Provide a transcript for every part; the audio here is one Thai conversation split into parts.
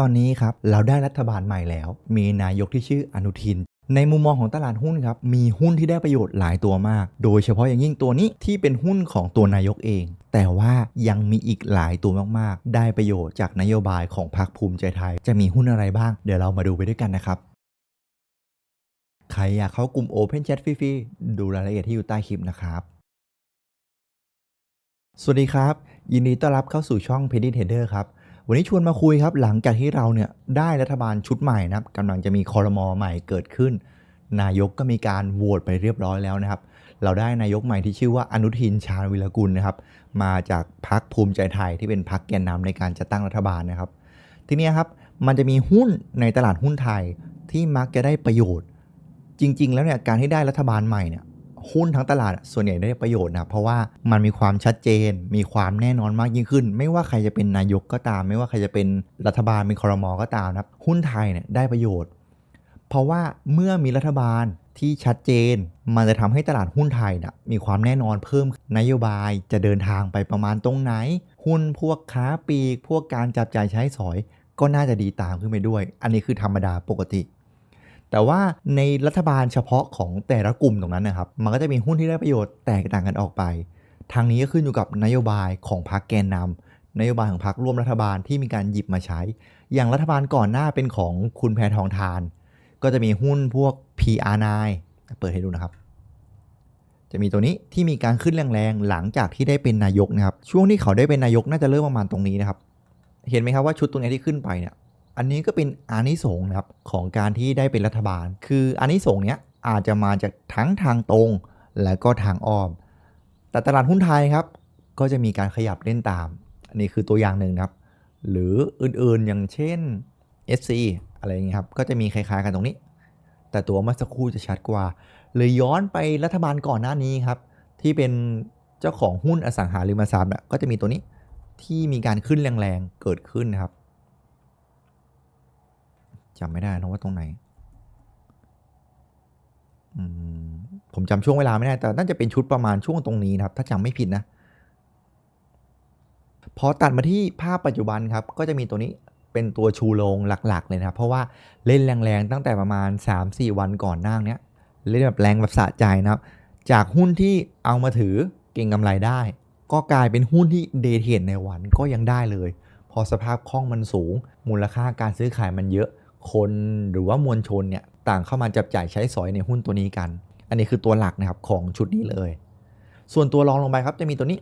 ตอนนี้ครับเราได้รัฐบาลใหม่แล้ว มีนายกที่ชื่ออนุทิน ในมุมมองของตลาดหุ้นครับมีหุ้นที่ได้ประโยชน์หลายตัวมาก โดยเฉพาะอย่างยิ่งตัวนี้ที่เป็นหุ้นของตัวนายกเอง แต่ว่ายังมีอีกหลายตัวมากๆ ได้ประโยชน์จากนโยบายของพรรคภูมิใจไทย จะมีหุ้นอะไรบ้าง เดี๋ยวเรามาดูไปด้วยกันนะครับใครอยากเข้ากลุ่ม Open Chat ฟรีๆดูรายละเอียดที่อยู่ใต้คลิปนะครับสวัสดีครับ ยินดีต้อนรับเข้าสู่ช่อง p e d y Trader ครับ วันนี้ชวนมาคุยครับหลังจากที่เราเนี่ยได้รัฐบาลชุดใหม่นะครับกำลังจะมีคอรมอใหม่เกิดขึ้น นายกก็มีการโหวตไปเรียบร้อยแล้วนะครับ เราได้นายกใหม่ที่ชื่อว่าอนุทินชาญวิรกุลนะครับ มาจากพรรคภูมิใจไทยที่เป็นพรรคแกนนำในการจัดตั้งรัฐบาลนะครับ ทีนี้ครับมันจะมีหุ้นในตลาดหุ้นไทยที่มักจะได้ประโยชน์ จริง ๆ แล้วเนี่ยการที่ได้รัฐบาลใหม่เนี่ย หุ้นทั้งตลาดส่วนใหญ่ได้ประโยชน์นะเพราะว่ามันมีความชัดเจน มีความแน่นอนมากยิ่งขึ้น ไม่ว่าใครจะเป็นนายกก็ตาม ไม่ว่าใครจะเป็นรัฐบาลเป็นคอรมอก็ตามนะหุ้นไทยเนี่ยได้ประโยชน์ เพราะว่าเมื่อมีรัฐบาลที่ชัดเจน มันจะทำให้ตลาดหุ้นไทยนี่ยมีความแน่นอนเพิ่มนโยบายจะเดินทางไปประมาณตรงไหน หุ้นพวกค้าปีก พวกการจับจ่ายใช้สอย ก็น่าจะดีตามขึ้นไปด้วย อันนี้คือธรรมดาปกติ แต่ว่าในรัฐบาลเฉพาะของแต่ละกลุ่มตรงนั้นนะครับ มันก็จะมีหุ้นที่ได้ประโยชน์แตกต่างกันออกไป ทางนี้ก็ขึ้นอยู่กับนโยบายของพรรคแกนนำนโยบายของพรรคร่วมรัฐบาลที่มีการหยิบมาใช้ อย่างรัฐบาลก่อนหน้าเป็นของคุณแพทองทาน ก็จะมีหุ้นพวก PR9 เปิดให้ดูนะครับ จะมีตัวนี้ที่มีการขึ้นแรงๆหลังจากที่ได้เป็นนายกนะครับ ช่วงที่เขาได้เป็นนายกน่าจะเริ่มประมาณตรงนี้นะครับ เห็นไหมครับว่าชุดตรงนี้ที่ขึ้นไปเนี่ย อันนี้ก็เป็นอานิสงส์นะครับของการที่ได้เป็นรัฐบาล คืออานิสงส์เนี้ยอาจจะมาจากทั้งทางตรงและก็ทางอ้อม แต่ตลาดหุ้นไทยครับ ก็จะมีการขยับเล่นตาม อันนี้คือตัวอย่างหนึ่งครับ หรืออื่นๆอย่างเช่น SC อะไรอย่างเงี้ยครับ ก็จะมีคล้ายๆกันตรงนี้ แต่ตัวเมื่อสักครู่จะชัดกว่า เลยย้อนไปรัฐบาลก่อนหน้านี้ครับ ที่เป็นเจ้าของหุ้นอสังหาริมทรัพย์ก็จะมีตัวนี้ที่มีการขึ้นแรงๆเกิดขึ้นนะครับ จำไม่ได้นะว่าตรงไหนผมจำช่วงเวลาไม่ได้แต่น่าจะเป็นชุดประมาณช่วงตรงนี้นะครับ ถ้าจำไม่ผิดนะ พอตัดมาที่ภาพปัจจุบันครับ ก็จะมีตัวนี้เป็นตัวชูโรงหลัก ๆ เลยนะครับ เพราะว่าเล่นแรงๆตั้งแต่ประมาณ 3-4 วันก่อนหน้าเนี้ยเล่นแบบแรงแบบสะใจนะครับ จากหุ้นที่เอามาถือเก่งกำไรได้ ก็กลายเป็นหุ้นที่เดทเทรดในวันก็ยังได้เลย พอสภาพคล่องมันสูง มูลค่าการซื้อขายมันเยอะ คนหรือว่ามวลชนเนี่ยต่างเข้ามาจับจ่ายใช้สอยในหุ้นตัวนี้กัน อันนี้คือตัวหลักนะครับของชุดนี้เลย ส่วนตัวรองลงไปครับจะมีตัวนี้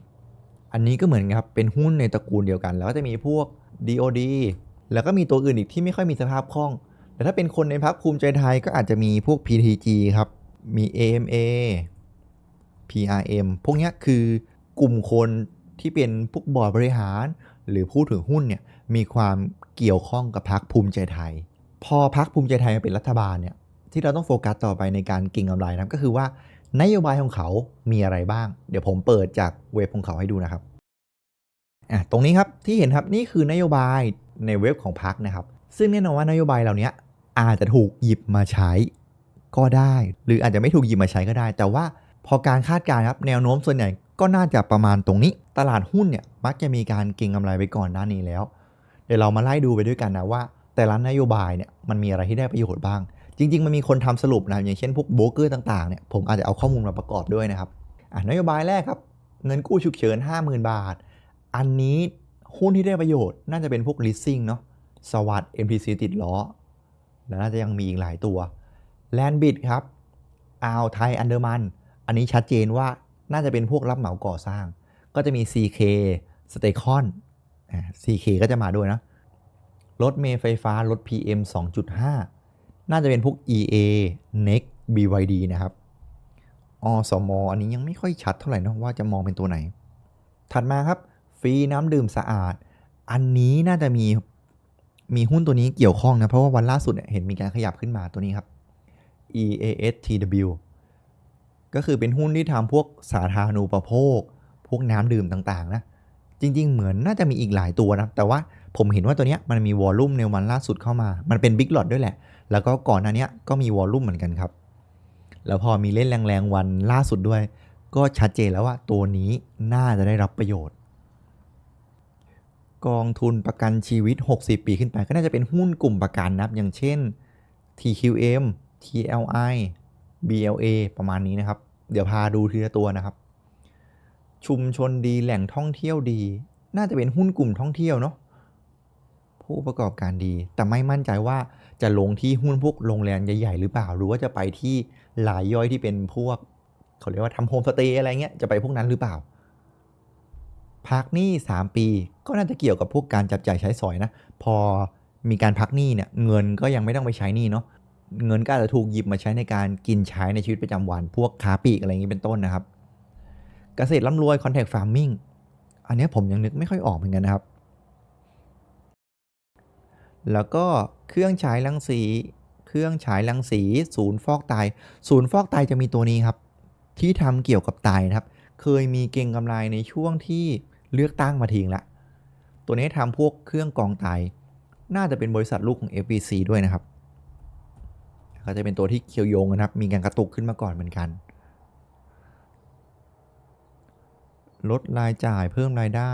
อันนี้ก็เหมือนกันครับเป็นหุ้นในตระกูลเดียวกัน แล้วก็จะมีพวก DOD แล้วก็มีตัวอื่นอีกที่ไม่ค่อยมีสภาพคล่อง แต่ถ้าเป็นคนในพรรคภูมิใจไทยก็อาจจะมีพวก PTG ครับ มี AMA PRM พวกนี้คือกลุ่มคนที่เป็นพวกบอร์ดบริหาร หรือผู้ถือหุ้นเนี่ยมีความเกี่ยวข้องกับพรรคภูมิใจไทย พอพรรคภูมิใจไทยมาเป็นรัฐบาลเนี่ยที่เราต้องโฟกัสต่อไปในการเก่งกำไรนะก็คือว่านโยบายของเขามีอะไรบ้าง เดี๋ยวผมเปิดจากเว็บของเขาให้ดูนะครับอะตรงนี้ครับที่เห็นครับนี่คือนโยบายในเว็บของพรรคนะครับ ซึ่งแน่นอนว่านโยบายเหล่านี้อาจจะถูกหยิบมาใช้ก็ได้ หรืออาจจะไม่ถูกหยิบมาใช้ก็ได้ แต่ว่าพอการคาดการณ์ครับแนวโน้มส่วนใหญ่ก็น่าจะประมาณตรงนี้ ตลาดหุ้นเนี่ยมักจะมีการเก็งกำไรไปก่อนหน้านี้แล้ว เดี๋ยวเรามาไล่ดูไปด้วยกันนะว่า แต่ละนโยบายเนี่ยมันมีอะไรที่ได้ประโยชน์บ้าง จริง ๆ มันมีคนทำสรุปนะอย่างเช่นพวกโบรกเกอร์ต่างๆเนี่ยผมอาจจะเอาข้อมูลมาประกอบด้วยนะครับอะนโยบายแรกครับเงินกู้ฉุกเฉิน 50,000 บาท อันนี้หุ้นที่ได้ประโยชน์น่าจะเป็นพวก leasing เนาะสวัสด์ MTC ติดล้อ และน่าจะยังมีอีกหลายตัวแลนบิดครับอ่าวไทยอันเดอร์มัน อันนี้ชัดเจนว่าน่าจะเป็นพวกรับเหมาก่อสร้าง ก็จะมี CK s t a c o n CK ก็จะมาด้วยนะ รถเมล์ไฟฟ้า รถ PM 2.5 น่าจะเป็นพวก EA NEX BYD นะครับอสมอันนี้ยังไม่ค่อยชัดเท่าไหร่นะว่าจะมองเป็นตัวไหน ถัดมาครับ ฟรีน้ำดื่มสะอาด อันนี้น่าจะมีมีหุ้นตัวนี้เกี่ยวข้องนะ เพราะว่าวันล่าสุดเนี่ยเห็นมีการขยับขึ้นมาตัวนี้ครับ EASTW ก็คือเป็นหุ้นที่ทำพวกสาธารณูปโภค พวกน้ำดื่มต่างๆนะ จริงๆ เหมือนน่าจะมีอีกหลายตัวนะ แต่ว่า ผมเห็นว่าตัวเนี้ยมันมีวอลลุ่มในวันล่าสุดเข้ามา มันเป็นบิ๊กหลอดด้วยแหละ แล้วก็ก่อนหน้านี้ก็มีวอลลุ่มเหมือนกันครับ แล้วพอมีเล่นแรงๆวันล่าสุดด้วย ก็ชัดเจนแล้วว่าตัวนี้น่าจะได้รับประโยชน์ กองทุนประกันชีวิต 60 ปีขึ้นไป ก็น่าจะเป็นหุ้นกลุ่มประกันนะครับอย่างเช่น TQM TLI BLA ประมาณนี้นะครับ เดี๋ยวพาดูทีละตัวนะครับ ชุมชนดีแหล่งท่องเที่ยวดี น่าจะเป็นหุ้นกลุ่มท่องเที่ยวเนาะ ผู้ประกอบการดี แต่ไม่มั่นใจว่าจะลงที่หุ้นพวกโรงแรมใหญ่ๆหรือเปล่า หรือว่าจะไปที่รายย่อยที่เป็นพวก เขาเรียกว่าทำโฮมสเตย์อะไรเงี้ยจะไปพวกนั้นหรือเปล่าพักหนี้ 3 ปีก็น่าจะเกี่ยวกับพวกการจับจ่ายใช้สอยนะ พอมีการพักหนี้เนี่ยเงินก็ยังไม่ต้องไปใช้หนี้เนาะเงินก็อาจจะถูกหยิบมาใช้ในการกินใช้ในชีวิตประจำวัน พวกค้าปลีกอะไรอย่างนี้เป็นต้นนะครับ เกษตรร่ำรวย Contact Farming อันนี้ผมยังนึกไม่ค่อยออกเหมือนกันนะครับ แล้วก็เครื่องฉายรังสี เครื่องฉายรังสีศูนย์ฟอกไตศูนย์ฟอกไตจะมีตัวนี้ครับ ที่ทำเกี่ยวกับไตนะครับ เคยมีเก่งกำไรในช่วงที่เลือกตั้งมาทิ้งละ ตัวนี้ทำพวกเครื่องกองไต น่าจะเป็นบริษัทลูกของ FBC ด้วยนะครับก็จะเป็นตัวที่เคียวโยงนะครับ มีการกระตุกขึ้นมาก่อนเหมือนกัน ลดรายจ่ายเพิ่มรายได้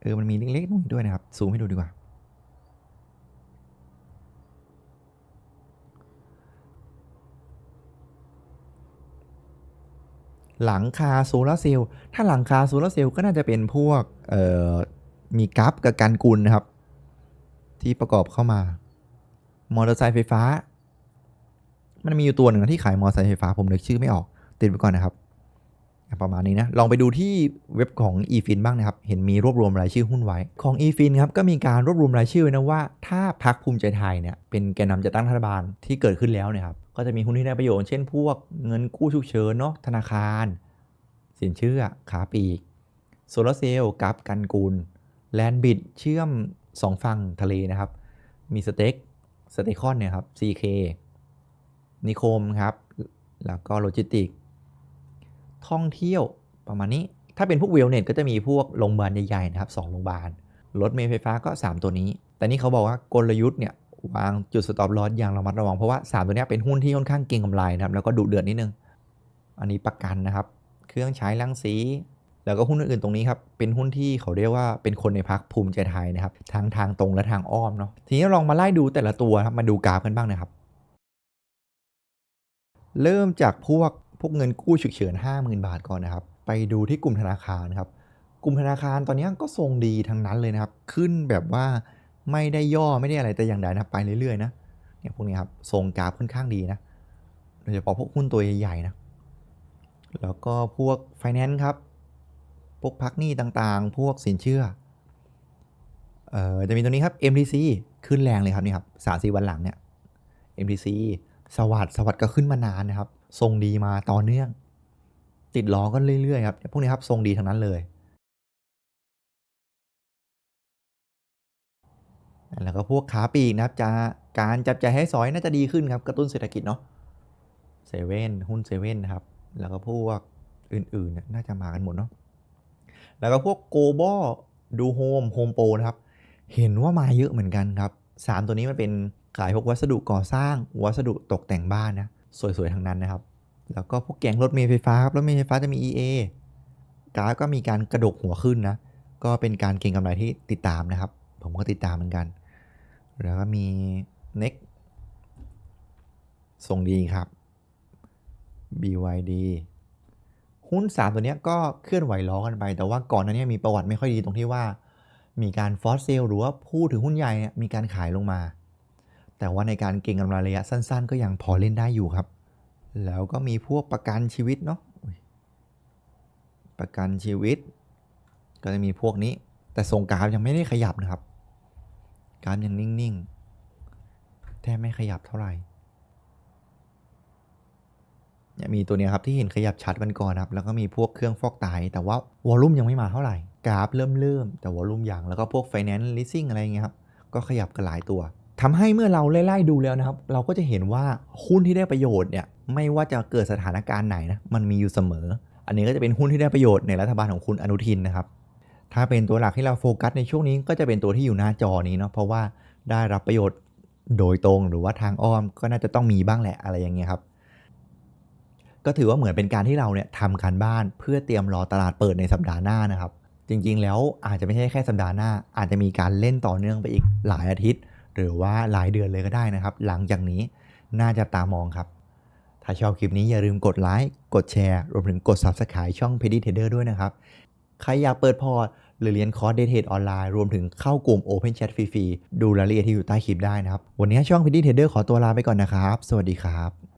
เออ มันมีเล็กๆตรงนี้ด้วยนะครับ ซูมให้ดูดีกว่า หลังคาโซลาร์เซลล์ถ้าหลังคาโซลาร์เซลล์ก็น่าจะเป็นพวกเอ่อมีกัฟกับกันกุลนะครับ ที่ประกอบเข้ามามอเตอร์ไซค์ไฟฟ้า มันมีอยู่ตัวหนึ่งนะที่ขายมอเตอร์ไซค์ไฟฟ้าผมนึกชื่อไม่ออก ติดไปก่อนนะครับ ประมาณนี้นะ ลองไปดูที่เว็บของ eFin บ้างนะครับ เห็นมีรวบรวมรายชื่อหุ้นไว้ ของ eFin ครับก็มีการรวบรวมรายชื่อไว้นะว่า ถ้าพักภูมิใจไทยเนี่ยเป็นแกนนำจัดตั้งรัฐบาลที่เกิดขึ้นแล้วเนี่ยครับ ก็จะมีหุ้นที่ได้ประโยชน์ เช่นพวกเงินกู้ฉุกเฉินเนาะธนาคาร สินเชื่อขาปีกโซลาร์เซลล์กับกันกุลแลนบิดเชื่อม 2 ฝั่งทะเลนะครับ มีสเต็กสเตคอนเนี่ยครับ CK นิคมครับ แล้วก็โลจิสติก ท่องเที่ยวประมาณนี้ ถ้าเป็นพวกเวลเน็ตก็จะมีพวกโรงพยาบาลใหญ่ ๆ นะครับสองโรงพยาบาล รถเมล์ไฟฟ้าก็ 3 ตัวนี้ แต่นี่เขาบอกว่ากลยุทธ์เนี่ย วางจุดสต็อปลอสอย่างระมัดระวัง เพราะว่า 3 ตัวนี้เป็นหุ้นที่ค่อนข้างเก่งกำไรนะครับ แล้วก็ดุเดือดนิดนึง อันนี้ประกันนะครับ เครื่องฉายรังสี แล้วก็หุ้นอื่นๆตรงนี้ครับ เป็นหุ้นที่เขาเรียกว่าเป็นคนในพักภูมิใจไทยนะครับ ทั้งทางตรงและทางอ้อมเนาะ ทีนี้ลองมาไล่ดูแต่ละตัวครับ มาดูกราฟกันบ้างนะครับ เริ่มจากพวกพวกเงินกู้ฉุกเฉิน 50,000 บาทก่อนนะครับ ไปดูที่กลุ่มธนาคารครับ กลุ่มธนาคารตอนนี้ก็ทรงดีทั้งนั้นเลยนะครับ ขึ้นแบบว่า ไม่ได้ย่อไม่ได้อะไรแต่อย่างใดนับไปเรื่อยๆนะเนี่ยพวกนี้ครับทรงกราฟค่อนข้างดีนะโดยเฉพาะพวกหุ้นตัวใหญ่ๆนะแล้วก็พวกไฟแนนซ์ครับ พวกพักหนี้ต่างๆ พวกสินเชื่อเอ่อจะมีตัวนี้ครับ MTC ขึ้นแรงเลยครับนี่ครับสามสี่วันหลังเนี่ย MTC สวัสด์สวัสด์ก็ขึ้นมานานนะครับ ทรงดีมาต่อเนื่อง ติดล้อก็เรื่อยๆครับ พวกนี้ครับทรงดีทั้งนั้นเลย แล้วก็พวกขาปีกนะครับจะการจับจ่ายให้สอยน่าจะดีขึ้นครับกระตุ้นเศรษฐกิจเนาะเซเว่นหุ้นเซเว่นนะครับ แล้วก็พวกอื่นๆนี่น่าจะมากันหมดเนาะแล้วก็พวกโกลบอลดูโฮมโฮมโปรนะครับ เห็นว่ามาเยอะเหมือนกันครับสามตัวนี้มันเป็นขายพวกวัสดุก่อสร้าง วัสดุตกแต่งบ้านนะ สวยๆทั้งนั้นนะครับ แล้วก็พวกแกงรถเมล์ไฟฟ้าครับรถเมล์ไฟฟ้าจะมี EA กราฟก็มีการกระดกหัวขึ้นนะ ก็เป็นการเก็งกำไรที่ติดตามนะครับ ผมก็ติดตามเหมือนกัน แล้วก็มี Next ส่งดีครับ BYD หุ้น 3 ตัวเนี้ยก็เคลื่อนไหวล้อกันไป แต่ว่าก่อนหน้านี้มีประวัติไม่ค่อยดีตรงที่ว่า มีการฟอสเซลหรือว่าพูดถึงหุ้นใหญ่เนี่ยมีการขายลงมา แต่ว่าในการเก็งกำไรระยะสั้นๆ ก็ยังพอเล่นได้อยู่ครับ แล้วก็มีพวกประกันชีวิตเนาะประกันชีวิต ก็จะมีพวกนี้ แต่ทรงกราฟยังไม่ได้ขยับนะครับ กาฟยังนิ่ง ๆ แทบไม่ขยับเท่าไหร่เนี่ยมีตัวนี้ครับที่เห็นขยับชัดวันก่อนครับ แล้วก็มีพวกเครื่องฟอกไตแต่ว่าวอลลุ่มยังไม่มาเท่าไหร่กราฟเริ่มเริ่มแต่วอลลุ่มยังแล้วก็พวก Finance Leasing อะไรเงี้ยครับก็ขยับกันหลายตัวทำให้เมื่อเราไล่ๆดูแล้วนะครับ เราก็จะเห็นว่าหุ้นที่ได้ประโยชน์เนี่ยไม่ว่าจะเกิดสถานการณ์ไหนนะมันมีอยู่เสมอ อันนี้ก็จะเป็นหุ้นที่ได้ประโยชน์ในรัฐบาลของคุณอนุทินนะครับ ถ้าเป็นตัวหลักที่เราโฟกัสในช่วงนี้ก็จะเป็นตัวที่อยู่หน้าจอนี้เนาะเพราะว่าได้รับประโยชน์โดยตรงหรือว่าทางอ้อมก็น่าจะต้องมีบ้างแหละอะไรอย่างเงี้ยครับ ก็ถือว่าเหมือนเป็นการที่เราเนี่ยทำการบ้านเพื่อเตรียมรอตลาดเปิดในสัปดาห์หน้านะครับ จริงๆ แล้วอาจจะไม่ใช่แค่สัปดาห์หน้า อาจจะมีการเล่นต่อเนื่องไปอีกหลายอาทิตย์ หรือว่าหลายเดือนเลยก็ได้นะครับ หลังจากนี้น่าจะตามองครับ ถ้าชอบคลิปนี้อย่าลืมกดไลค์กดแชร์รวมถึงกด Subscribe ช่อง p e d y Trader ด้วยนะครับ ใครอยากเปิดพอร์ตหรือเรียนคอร์สเดทเทรดออนไลน์รวมถึงเข้ากลุ่ม Open Chat ฟรีๆดูรายละเอียดที่อยู่ใต้คลิปได้นะครับ วันนี้ช่องพิธีเทรดเดอร์ขอตัวลาไปก่อนนะครับ สวัสดีครับ